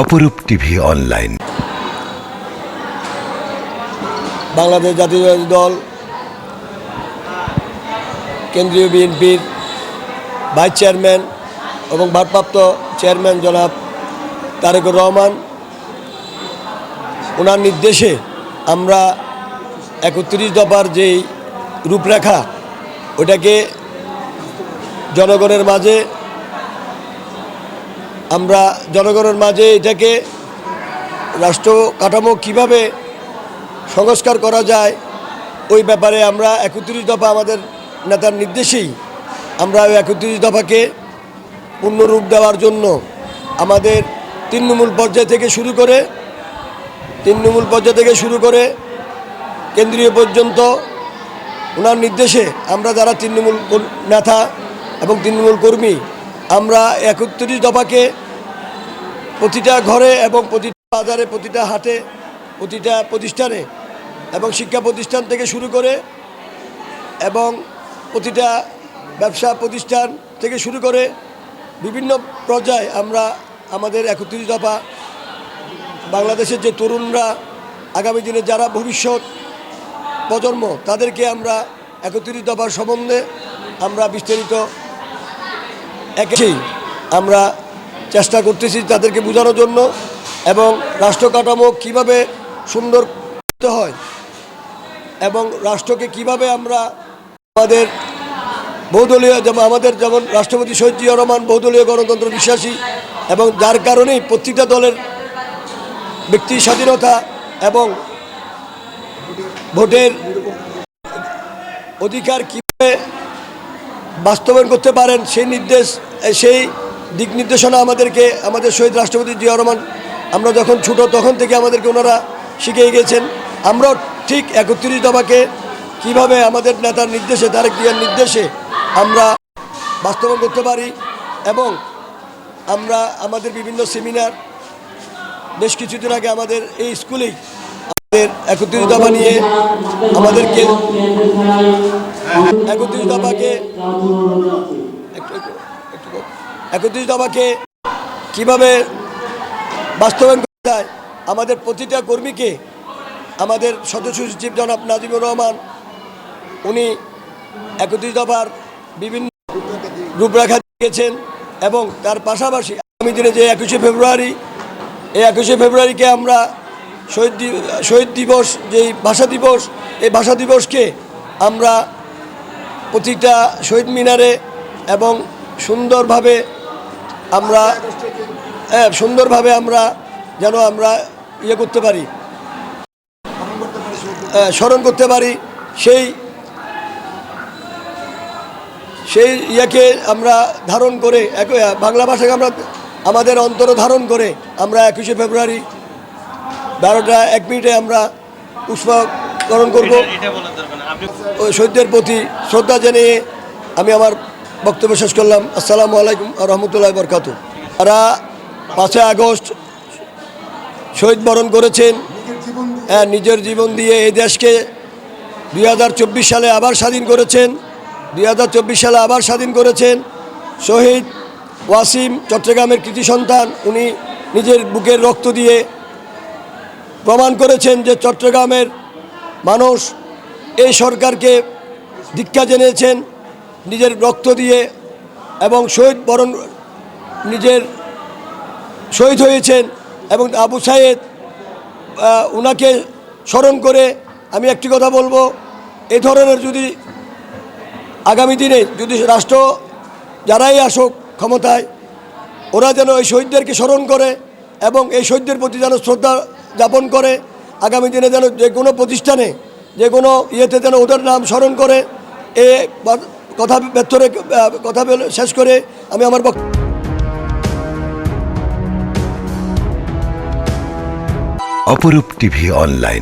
অপরূপ TV online. Bangladesh জাতীয় দল, কেন্দ্রীয় বিএনপির ভাইস চেয়ারম্যান এবং ভারপ্রাপ্ত চেয়ারম্যান জনাব তারেকুর রহমান, ওনার নির্দেশে আমরা একত্রিশ দফার যেই রূপরেখা, ওটাকে জনগণের মাঝে আমরা জনগণের মাঝে এটাকে রাষ্ট্র কাঠামো কীভাবে সংস্কার করা যায়, ওই ব্যাপারে আমরা একত্রিশ দফা আমাদের নেতার নির্দেশেই আমরা ওই একত্রিশ দফাকে পূর্ণরূপ দেওয়ার জন্য আমাদের তৃণমূল পর্যায় থেকে শুরু করে, তৃণমূল পর্যায় থেকে শুরু করে কেন্দ্রীয় পর্যন্ত ওনার নির্দেশে আমরা যারা তৃণমূল নেতা এবং তৃণমূল কর্মী, আমরা একত্রিশ দফাকে প্রতিটা ঘরে এবং প্রতিটা বাজারে, প্রতিটা হাটে, প্রতিটা প্রতিষ্ঠানে এবং শিক্ষা প্রতিষ্ঠান থেকে শুরু করে এবং প্রতিটা ব্যবসা প্রতিষ্ঠান থেকে শুরু করে বিভিন্ন পর্যায়ে আমরা আমাদের একত্রিশ দফা বাংলাদেশের যে তরুণরা আগামী দিনে যারা ভবিষ্যৎ প্রজন্ম, তাদেরকে আমরা একত্রিশ দফার সম্বন্ধে আমরা বিস্তারিত একেই আমরা চেষ্টা করতেছি তাদেরকে বোঝানোর জন্য এবং রাষ্ট্র কাঠামো কীভাবে সুন্দর করতে হয় এবং রাষ্ট্রকে কীভাবে আমরা আমাদের বহুদলীয় যেমন আমাদের যেমন রাষ্ট্রপতি শহীদ জিয়া রহমান বহুদলীয় গণতন্ত্র বিশ্বাসী এবং যার কারণেই প্রত্যেকটা দলের ব্যক্তি স্বাধীনতা এবং ভোটের অধিকার কীভাবে বাস্তবায়ন করতে পারেন সেই নির্দেশ, সেই দিক নির্দেশনা আমাদেরকে, আমাদের শহীদ রাষ্ট্রপতি জিয়া রহমান, আমরা যখন ছোট তখন থেকে আমাদেরকে ওনারা শিখিয়ে গেছেন আমরাও ঠিক একত্রিশ দফাকে কীভাবে আমাদের নেতার নির্দেশে, তারেক জিয়ার নির্দেশে আমরা বাস্তবায়ন করতে পারি এবং আমরা আমাদের বিভিন্ন সেমিনার, বেশ কিছুদিন আগে আমাদের এই স্কুলেই আমাদের একত্রিশ দফা নিয়ে আমাদেরকে একত্রিশ দফাকে একটু একটু একটু বল। একত্রিশ দফাকে কীভাবে বাস্তবায়ন করা যায়, আমাদের প্রতিটা কর্মীকে, আমাদের সদস্য সচিব জনাব নাজিমুর রহমান, উনি একত্রিশ দফার বিভিন্ন রূপরেখা দিয়েছেন এবং তার পাশাপাশি আগামী দিনে যে একুশে ফেব্রুয়ারি, এই একুশে ফেব্রুয়ারিকে আমরা শহীদ শহীদ দিবস, যেই ভাষা দিবস, এই ভাষা দিবসকে আমরা প্রতিটা শহীদ মিনারে এবং সুন্দরভাবে আমরা হ্যাঁ সুন্দরভাবে আমরা যেন আমরা ইয়ে করতে পারি হ্যাঁ, স্মরণ করতে পারি সেই সেই ইয়েকে আমরা ধারণ করে এক- বাংলা ভাষাকে আমরা আমাদের অন্তর ধারণ করে আমরা একুশে ফেব্রুয়ারি বারোটা এক মিনিটে আমরা পুষ্পকরণ করব। শহীদদের প্রতি শ্রদ্ধা জানিয়ে আমি আমার বক্তব্য শেষ করলাম। আসসালামু আলাইকুম রহমতুল্লাহ বরকাত তারা পাঁচই আগস্ট শহীদ বরণ করেছেন হ্যাঁ নিজের জীবন দিয়ে এই দেশকে দুই হাজার চব্বিশ সালে আবার স্বাধীন করেছেন, দুই হাজার চব্বিশ সালে আবার স্বাধীন করেছেন। শহীদ ওয়াসিম চট্টগ্রামের কৃতি সন্তান, উনি নিজের বুকের রক্ত দিয়ে প্রমাণ করেছেন যে চট্টগ্রামের মানুষ এই সরকারকে দীক্ষা জেনেছেন নিজের রক্ত দিয়ে এবং শহীদ বরণ নিজের শহীদ হয়েছেন এবং আবু সাহেদ ওনাকে স্মরণ করে আমি একটি কথা বলব। এ ধরনের যদি আগামী দিনে যদি রাষ্ট্র যারাই আসুক ক্ষমতায়, ওরা যেন এই শহীদদেরকে স্মরণ করে এবং এই শহীদদের প্রতি যেন শ্রদ্ধা যাপন করে, আগামী দিনে যেন যে কোনো প্রতিষ্ঠানে, যে কোনো ইয়েতে যেন ওদের নাম স্মরণ করে, এ কথা ব্যর্থ কথা শেষ করে আমি আমার বক্তব্য অপরূপ টিভি অনলাইন।